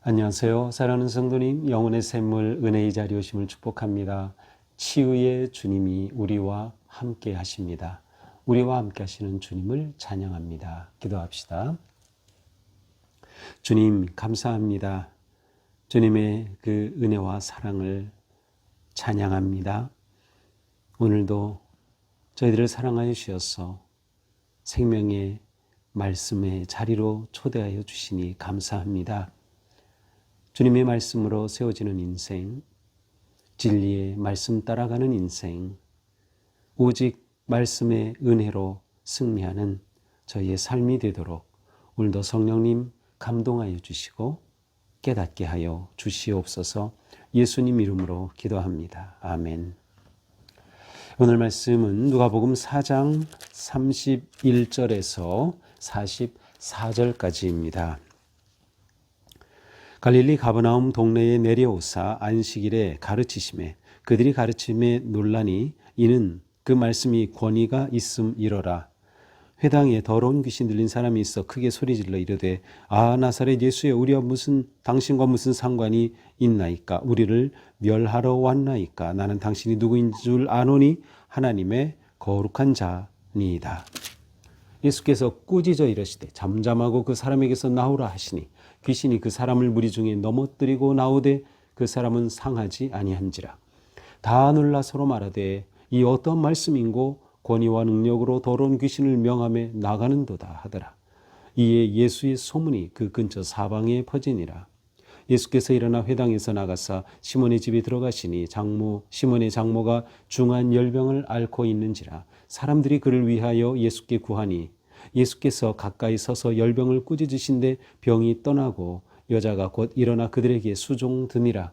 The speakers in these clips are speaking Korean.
안녕하세요. 사랑하는 성도님, 영혼의 샘물 은혜의 자리 오심을 축복합니다. 치유의 주님이 우리와 함께 하십니다. 우리와 함께 하시는 주님을 찬양합니다. 기도합시다. 주님, 감사합니다. 주님의 그 은혜와 사랑을 찬양합니다. 오늘도 저희들을 사랑하여 주셔서 생명의 말씀의 자리로 초대하여 주시니 감사합니다. 주님의 말씀으로 세워지는 인생, 진리의 말씀 따라가는 인생, 오직 말씀의 은혜로 승리하는 저희의 삶이 되도록 오늘도 성령님 감동하여 주시고 깨닫게 하여 주시옵소서 예수님 이름으로 기도합니다. 아멘. 오늘 말씀은 누가복음 4장 31절에서 44절까지입니다. 갈릴리 가버나움 동네에 내려오사 안식일에 가르치심에 그들이 가르침에 논란이 이는 그 말씀이 권위가 있음 이러라 회당에 더러운 귀신 들린 사람이 있어 크게 소리질러 이르되 아 나사렛 예수여 우리와 무슨 당신과 무슨 상관이 있나이까? 우리를 멸하러 왔나이까? 나는 당신이 누구인 줄 아노니 하나님의 거룩한 자니이다. 예수께서 꾸짖어 이르시되 잠잠하고 그 사람에게서 나오라 하시니 귀신이 그 사람을 무리 중에 넘어뜨리고 나오되 그 사람은 상하지 아니한지라. 다 놀라 서로 말하되 이 어떤 말씀인고 권위와 능력으로 더러운 귀신을 명함에 나가는도다 하더라. 이에 예수의 소문이 그 근처 사방에 퍼지니라. 예수께서 일어나 회당에서 나가사 시몬의 집에 들어가시니 장모 시몬의 장모가 중한 열병을 앓고 있는지라 사람들이 그를 위하여 예수께 구하니 예수께서 가까이 서서 열병을 꾸짖으신데 병이 떠나고 여자가 곧 일어나 그들에게 수종 드니라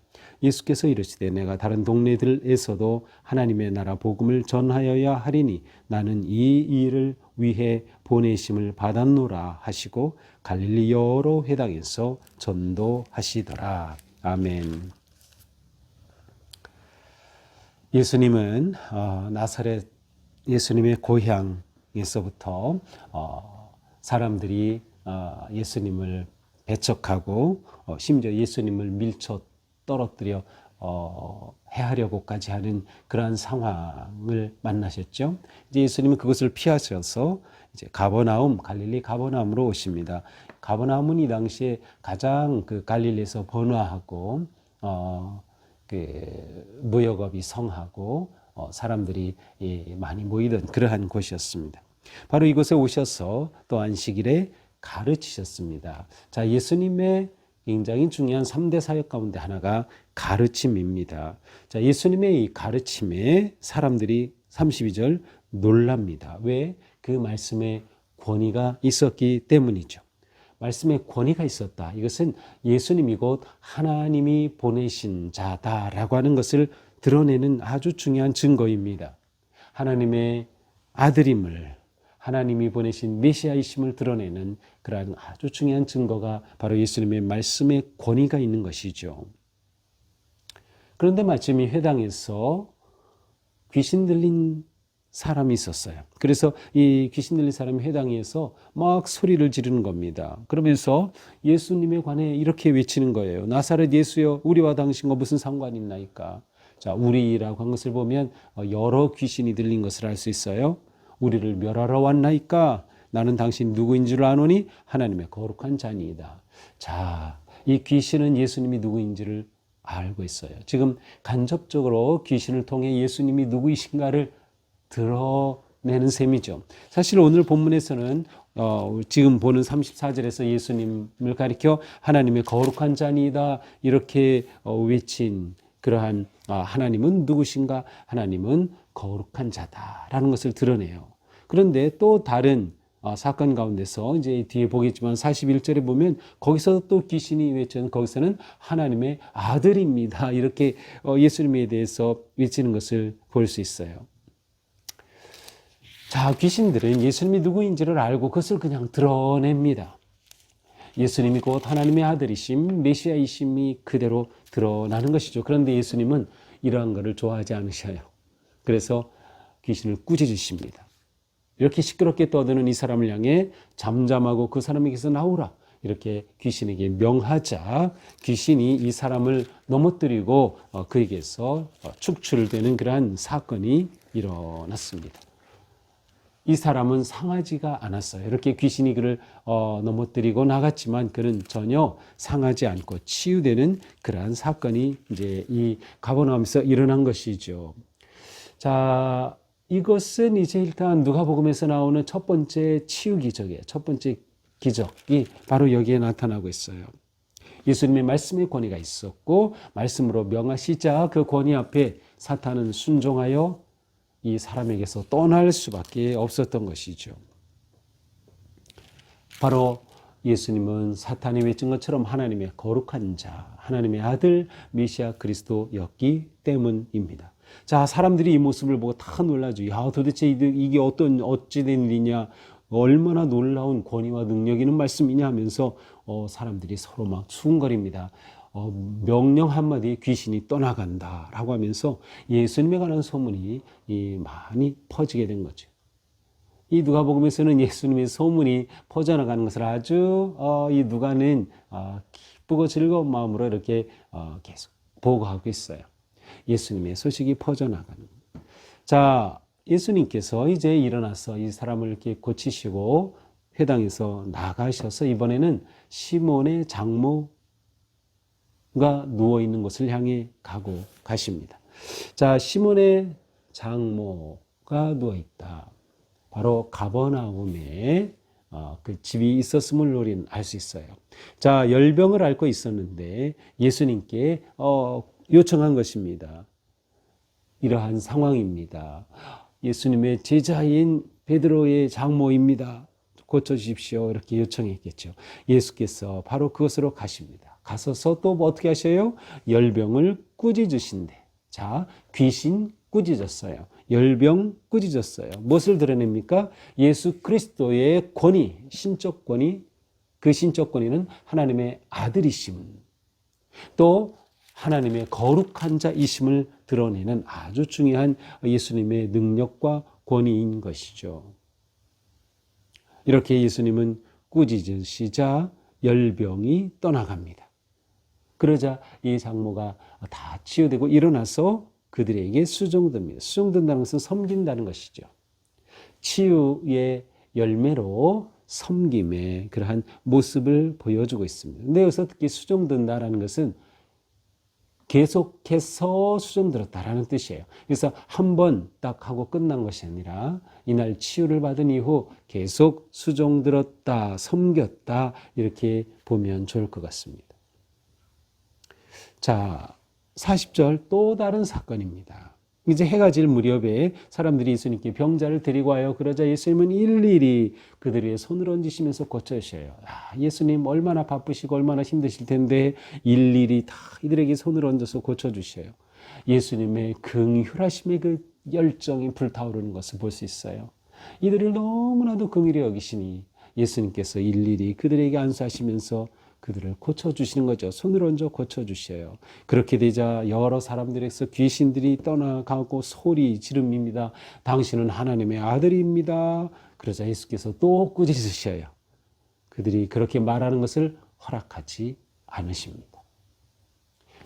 예수께서 이르시되 내가 다른 동네들에서도 하나님의 나라 복음을 전하여야 하리니 나는 이 일을 위해 보내심을 받았노라 하시고 갈릴리 여러 회당에서 전도하시더라. 아멘. 예수님은 어, 나사렛 예수님의 고향에서부터 어, 사람들이 어, 예수님을 배척하고 어, 심지어 예수님을 밀쳐 떨어뜨려 어, 해하려고까지 하는 그러한 상황을 만나셨죠. 이제 예수님은 그것을 피하셔서 이제 가버나움 갈릴리 가버나움으로 오십니다. 가버나움은 이 당시에 가장 그 갈릴리에서 번화하고 어, 그 무역업이 성하고 어, 사람들이 예, 많이 모이던 그러한 곳이었습니다. 바로 이곳에 오셔서 또 안식일에 가르치셨습니다. 자, 예수님의 굉장히 중요한 3대 사역 가운데 하나가 가르침입니다. 자, 예수님의 이 가르침에 사람들이 32절 놀랍니다. 왜? 그 말씀에 권위가 있었기 때문이죠. 말씀에 권위가 있었다. 이것은 예수님이 곧 하나님이 보내신 자다라고 하는 것을 드러내는 아주 중요한 증거입니다. 하나님의 아들임을 하나님이 보내신 메시아이심을 드러내는 그러한 아주 중요한 증거가 바로 예수님의 말씀에 권위가 있는 것이죠. 그런데 마침 이 회당에서 귀신 들린 사람이 있었어요. 그래서 이 귀신 들린 사람이 회당에서 막 소리를 지르는 겁니다. 그러면서 예수님에 관해 이렇게 외치는 거예요. 나사렛 예수여, 우리와 당신과 무슨 상관이 있나이까? 자, 우리라고 한 것을 보면 여러 귀신이 들린 것을 알 수 있어요. 우리를 멸하러 왔나이까? 나는 당신 누구인 줄 아노니 하나님의 거룩한 자니이다. 자, 이 귀신은 예수님이 누구인지를 알고 있어요. 지금 간접적으로 귀신을 통해 예수님이 누구이신가를 드러내는 셈이죠. 사실 오늘 본문에서는 어, 지금 보는 34절에서 예수님을 가리켜 하나님의 거룩한 자니다 이렇게 어, 외친 그러한 아, 하나님은 누구신가? 하나님은 거룩한 자다라는 것을 드러내요. 그런데 또 다른 어, 사건 가운데서 이제 뒤에 보겠지만 41절에 보면 거기서 또 귀신이 외치는 거기서는 하나님의 아들입니다. 이렇게 어, 예수님에 대해서 외치는 것을 볼 수 있어요. 자, 귀신들은 예수님이 누구인지를 알고 그것을 그냥 드러냅니다. 예수님이 곧 하나님의 아들이심, 메시아이심이 그대로 드러나는 것이죠. 그런데 예수님은 이러한 것을 좋아하지 않으셔요. 그래서 귀신을 꾸짖으십니다. 이렇게 시끄럽게 떠드는 이 사람을 향해 잠잠하고 그 사람에게서 나오라. 이렇게 귀신에게 명하자 귀신이 이 사람을 넘어뜨리고 어, 그에게서 어, 축출되는 그러한 사건이 일어났습니다. 이 사람은 상하지가 않았어요. 이렇게 귀신이 그를 어, 넘어뜨리고 나갔지만 그는 전혀 상하지 않고 치유되는 그러한 사건이 이제 이 가버나움에서 일어난 것이죠. 자, 이것은 이제 일단 누가복음에서 나오는 첫 번째 치유 기적이에요. 첫 번째 기적이 바로 여기에 나타나고 있어요. 예수님의 말씀의 권위가 있었고 말씀으로 명하시자 그 권위 앞에 사탄은 순종하여 이 사람에게서 떠날 수밖에 없었던 것이죠. 바로 예수님은 사탄이 외친 것처럼 하나님의 거룩한 자, 하나님의 아들 메시아 그리스도였기 때문입니다. 자, 사람들이 이 모습을 보고 다 놀라죠. 야, 도대체 이게 어떤 어찌된 일이냐? 얼마나 놀라운 권위와 능력 있는 말씀이냐 하면서 어, 사람들이 서로 막 수군거립니다. 어, 명령 한마디 귀신이 떠나간다 라고 하면서 예수님에 관한 소문이 이 많이 퍼지게 된 거죠. 이 누가복음에서는 예수님의 소문이 퍼져나가는 것을 아주 어, 이 누가는 어, 기쁘고 즐거운 마음으로 이렇게 어, 계속 보고하고 있어요. 예수님의 소식이 퍼져나가는. 자, 예수님께서 이제 일어나서 이 사람을 이렇게 고치시고 회당에서 나가셔서 이번에는 시몬의 장모 가 누워 있는 곳을 향해 가고 가십니다. 자, 시몬의 장모가 누워 있다. 바로 가버나움에 어, 그 집이 있었음을 우리는 알 수 있어요. 자, 열병을 앓고 있었는데 예수님께 어, 요청한 것입니다. 이러한 상황입니다. 예수님의 제자인 베드로의 장모입니다. 고쳐주십시오. 이렇게 요청했겠죠. 예수께서 바로 그것으로 가십니다. 가서서 또 뭐 어떻게 하셔요? 열병을 꾸짖으신대. 자, 귀신 꾸짖었어요. 열병 꾸짖었어요. 무엇을 드러냅니까? 예수 그리스도의 권위, 신적 권위, 그 신적 권위는 하나님의 아들이심. 또 하나님의 거룩한 자이심을 드러내는 아주 중요한 예수님의 능력과 권위인 것이죠. 이렇게 예수님은 꾸짖으시자 열병이 떠나갑니다. 그러자 이 장모가 다 치유되고 일어나서 그들에게 수종됩니다. 수종된다는 것은 섬긴다는 것이죠. 치유의 열매로 섬김의 그러한 모습을 보여주고 있습니다. 근데 여기서 특히 수종된다라는 것은 계속해서 수종들었다라는 뜻이에요. 그래서 한 번 딱 하고 끝난 것이 아니라 이날 치유를 받은 이후 계속 수종들었다, 섬겼다 이렇게 보면 좋을 것 같습니다. 자, 40절 또 다른 사건입니다. 이제 해가 질 무렵에 사람들이 예수님께 병자를 데리고 와요. 그러자 예수님은 일일이 그들의 손을 얹으시면서 고쳐주셔요. 아, 예수님 얼마나 바쁘시고 얼마나 힘드실 텐데 일일이 다 이들에게 손을 얹어서 고쳐주셔요. 예수님의 긍휼하심의 그 열정이 불타오르는 것을 볼 수 있어요. 이들을 너무나도 긍휼히 여기시니 예수님께서 일일이 그들에게 안수하시면서 그들을 고쳐주시는 거죠. 손을 얹어 고쳐주셔요. 그렇게 되자 여러 사람들에서 귀신들이 떠나가고 소리 지름입니다. 당신은 하나님의 아들입니다. 그러자 예수께서 또 꾸짖으셔요. 그들이 그렇게 말하는 것을 허락하지 않으십니다.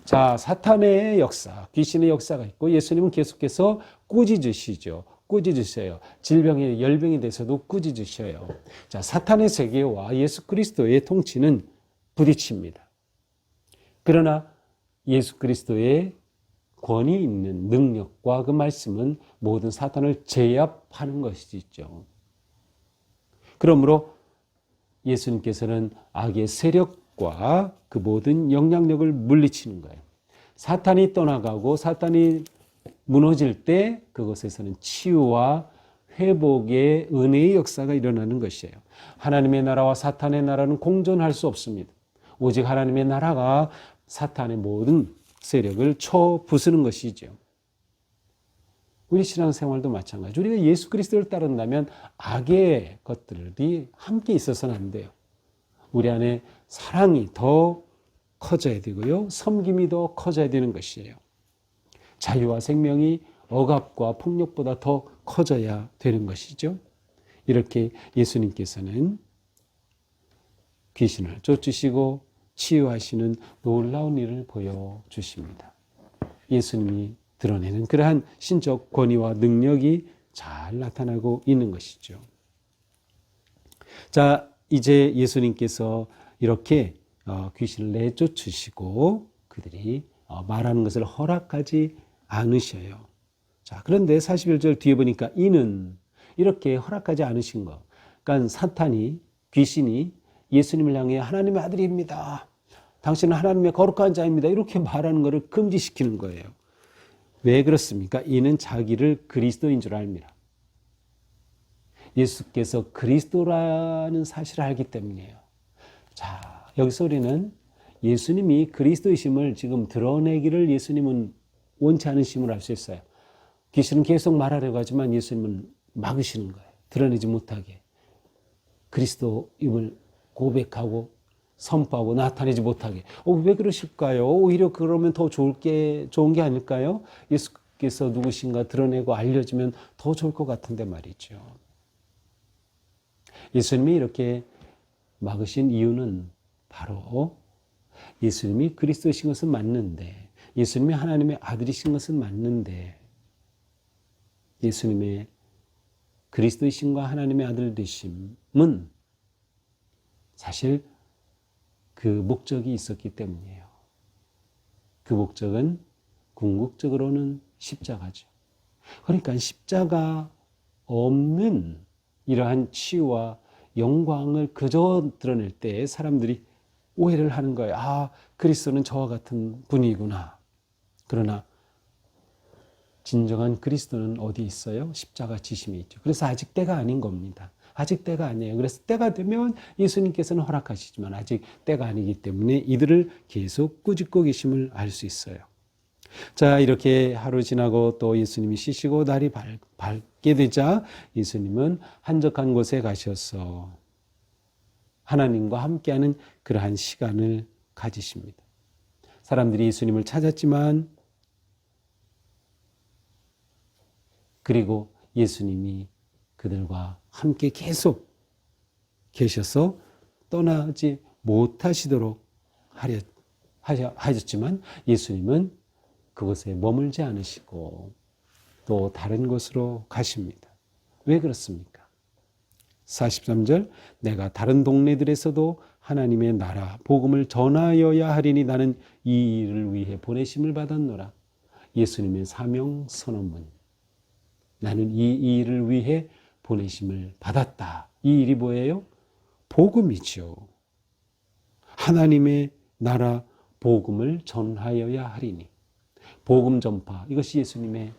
자, 사탄의 역사, 귀신의 역사가 있고 예수님은 계속해서 꾸짖으시죠. 꾸짖으셔요. 질병의 열병에 대해서도 꾸짖으셔요. 자, 사탄의 세계와 예수 그리스도의 통치는 부딪힙니다. 그러나 예수 그리스도의 권위 있는 능력과 그 말씀은 모든 사탄을 제압하는 것이죠. 그러므로 예수님께서는 악의 세력과 그 모든 영향력을 물리치는 거예요. 사탄이 떠나가고 사탄이 무너질 때 그것에서는 치유와 회복의 은혜의 역사가 일어나는 것이에요. 하나님의 나라와 사탄의 나라는 공존할 수 없습니다. 오직 하나님의 나라가 사탄의 모든 세력을 쳐 부수는 것이죠. 우리 신앙생활도 마찬가지. 우리가 예수 그리스도를 따른다면 악의 것들이 함께 있어서는 안 돼요. 우리 안에 사랑이 더 커져야 되고요. 섬김이 더 커져야 되는 것이에요. 자유와 생명이 억압과 폭력보다 더 커져야 되는 것이죠. 이렇게 예수님께서는 귀신을 쫓으시고 치유하시는 놀라운 일을 보여주십니다. 예수님이 드러내는 그러한 신적 권위와 능력이 잘 나타나고 있는 것이죠. 자, 이제 예수님께서 이렇게 어, 귀신을 내쫓으시고 그들이 어, 말하는 것을 허락하지 않으셔요. 자, 그런데 41절 뒤에 보니까 이는 이렇게 허락하지 않으신 것. 그러니까 사탄이 귀신이 예수님을 향해 하나님의 아들입니다. 당신은 하나님의 거룩한 자입니다. 이렇게 말하는 것을 금지시키는 거예요. 왜 그렇습니까? 이는 자기를 그리스도인 줄 압니다. 예수께서 그리스도라는 사실을 알기 때문이에요. 자, 여기서 우리는 예수님이 그리스도이심을 지금 드러내기를 예수님은 원치 않으심을 알 수 있어요. 귀신은 계속 말하려고 하지만 예수님은 막으시는 거예요. 드러내지 못하게. 그리스도임을 고백하고 선포하고 나타내지 못하게. 어, 왜 그러실까요? 오히려 그러면 더 좋을 게, 좋은 게 아닐까요? 예수께서 누구신가 드러내고 알려지면 더 좋을 것 같은데 말이죠. 예수님이 이렇게 막으신 이유는 바로 예수님이 그리스도신 것은 맞는데, 예수님이 하나님의 아들이신 것은 맞는데, 예수님의 그리스도이심과 하나님의 아들 되심은 사실 그 목적이 있었기 때문이에요. 그 목적은 궁극적으로는 십자가죠. 그러니까 십자가 없는 이러한 치유와 영광을 그저 드러낼 때 사람들이 오해를 하는 거예요. 아, 그리스도는 저와 같은 분이구나. 그러나 진정한 그리스도는 어디 있어요? 십자가 지심이 있죠. 그래서 아직 때가 아닌 겁니다. 아직 때가 아니에요. 그래서 때가 되면 예수님께서는 허락하시지만 아직 때가 아니기 때문에 이들을 계속 꾸짖고 계심을 알 수 있어요. 자, 이렇게 하루 지나고 또 예수님이 쉬시고 날이 밝, 밝게 되자 예수님은 한적한 곳에 가셔서 하나님과 함께하는 그러한 시간을 가지십니다. 사람들이 예수님을 찾았지만 그리고 예수님이 그들과 함께 계속 계셔서 떠나지 못하시도록 하려, 하셨지만 예수님은 그곳에 머물지 않으시고 또 다른 곳으로 가십니다. 왜 그렇습니까? 43절 내가 다른 동네들에서도 하나님의 나라 복음을 전하여야 하리니 나는 이 일을 위해 보내심을 받았노라. 예수님의 사명 선언문. 나는 이 일을 위해 보내심을 받았다. 이 일이 뭐예요? 복음이죠. 하나님의 나라 복음을 전하여야 하리니. 복음 전파. 이것이 예수님의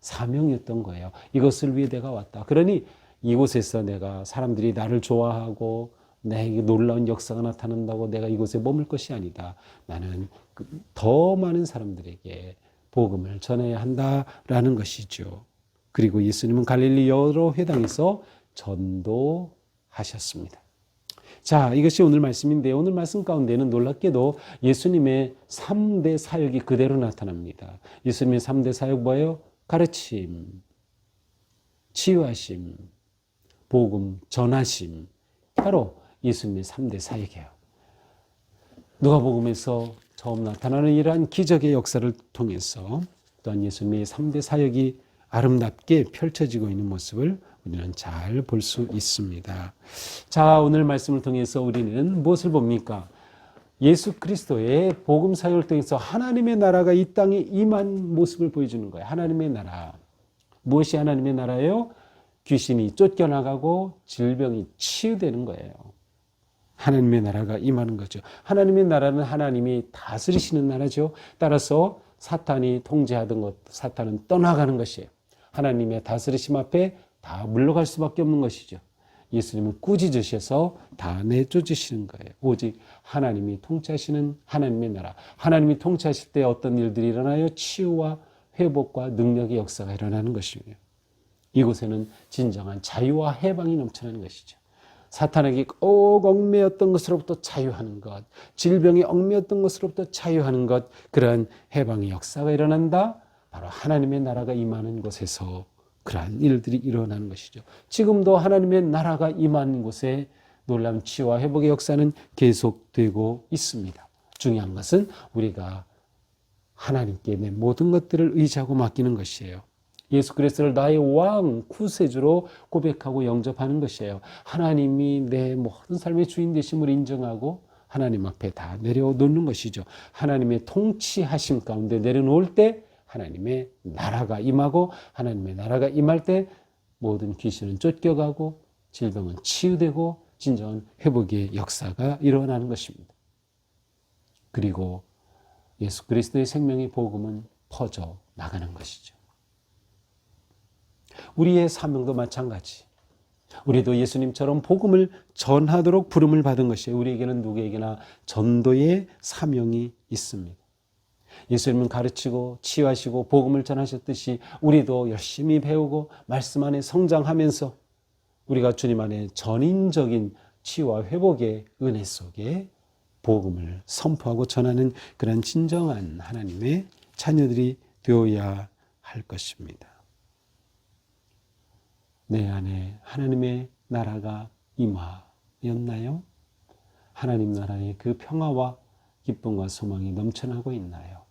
사명이었던 거예요. 이것을 위해 내가 왔다. 그러니 이곳에서 내가 사람들이 나를 좋아하고 내게 놀라운 역사가 나타난다고 내가 이곳에 머물 것이 아니다. 나는 그더 많은 사람들에게 복음을 전해야 한다라는 것이죠. 그리고 예수님은 갈릴리 여러 회당에서 전도하셨습니다. 자, 이것이 오늘 말씀인데 오늘 말씀 가운데는 놀랍게도 예수님의 3대 사역이 그대로 나타납니다. 예수님의 3대 사역 뭐예요? 가르침, 치유하심, 복음, 전하심. 바로 예수님의 3대 사역이에요. 누가복음에서 처음 나타나는 이러한 기적의 역사를 통해서 또한 예수님의 3대 사역이 아름답게 펼쳐지고 있는 모습을 우리는 잘 볼 수 있습니다. 자, 오늘 말씀을 통해서 우리는 무엇을 봅니까? 예수 그리스도의 복음 사역을 통해서 하나님의 나라가 이 땅에 임한 모습을 보여주는 거예요. 하나님의 나라. 무엇이 하나님의 나라예요? 귀신이 쫓겨나가고 질병이 치유되는 거예요. 하나님의 나라가 임하는 거죠. 하나님의 나라는 하나님이 다스리시는 나라죠. 따라서 사탄이 통제하던 것, 사탄은 떠나가는 것이에요. 하나님의 다스리심 앞에 다 물러갈 수밖에 없는 것이죠. 예수님은 꾸짖으셔서 다 내쫓으시는 거예요. 오직 하나님이 통치하시는 하나님의 나라. 하나님이 통치하실 때 어떤 일들이 일어나요? 치유와 회복과 능력의 역사가 일어나는 것이에요. 이곳에는 진정한 자유와 해방이 넘쳐나는 것이죠. 사탄에게 꼭 얽매였던 것으로부터 자유하는 것, 질병에 얽매였던 것으로부터 자유하는 것, 그러한 해방의 역사가 일어난다. 바로 하나님의 나라가 임하는 곳에서 그러한 일들이 일어나는 것이죠. 지금도 하나님의 나라가 임하는 곳에 놀라운 치유와 회복의 역사는 계속되고 있습니다. 중요한 것은 우리가 하나님께 내 모든 것들을 의지하고 맡기는 것이에요. 예수 그리스도를 나의 왕 구세주로 고백하고 영접하는 것이에요. 하나님이 내 모든 삶의 주인 되심을 인정하고 하나님 앞에 다 내려놓는 것이죠. 하나님의 통치하심 가운데 내려놓을 때 하나님의 나라가 임하고 하나님의 나라가 임할 때 모든 귀신은 쫓겨가고 질병은 치유되고 진정한 회복의 역사가 일어나는 것입니다. 그리고 예수 그리스도의 생명의 복음은 퍼져 나가는 것이죠. 우리의 사명도 마찬가지. 우리도 예수님처럼 복음을 전하도록 부름을 받은 것이에요. 우리에게는 누구에게나 전도의 사명이 있습니다. 예수님은 가르치고 치유하시고 복음을 전하셨듯이 우리도 열심히 배우고 말씀 안에 성장하면서 우리가 주님 안에 전인적인 치유와 회복의 은혜 속에 복음을 선포하고 전하는 그런 진정한 하나님의 자녀들이 되어야 할 것입니다. 내 안에 하나님의 나라가 임하였나요? 하나님 나라의 그 평화와 기쁨과 소망이 넘쳐나고 있나요?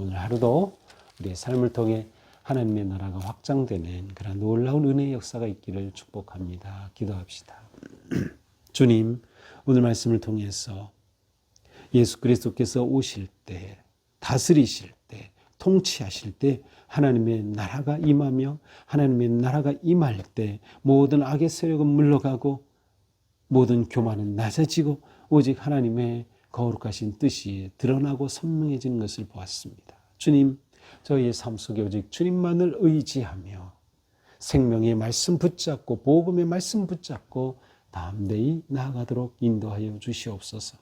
오늘 하루도 우리의 삶을 통해 하나님의 나라가 확장되는 그런 놀라운 은혜의 역사가 있기를 축복합니다. 기도합시다. 주님, 오늘 말씀을 통해서 예수 그리스도께서 오실 때, 다스리실 때, 통치하실 때 하나님의 나라가 임하며 하나님의 나라가 임할 때 모든 악의 세력은 물러가고 모든 교만은 낮아지고 오직 하나님의 거룩하신 뜻이 드러나고 선명해지는 것을 보았습니다. 주님, 저희의 삶 속에 오직 주님만을 의지하며 생명의 말씀 붙잡고 복음의 말씀 붙잡고 담대히 나아가도록 인도하여 주시옵소서.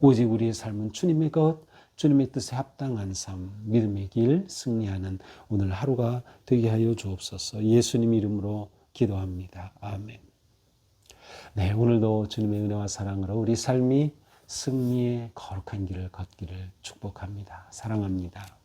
오직 우리의 삶은 주님의 것, 주님의 뜻에 합당한 삶, 믿음의 길 승리하는 오늘 하루가 되게 하여 주옵소서. 예수님 이름으로 기도합니다. 아멘. 네, 오늘도 주님의 은혜와 사랑으로 우리 삶이 승리의 거룩한 길을 걷기를 축복합니다. 사랑합니다.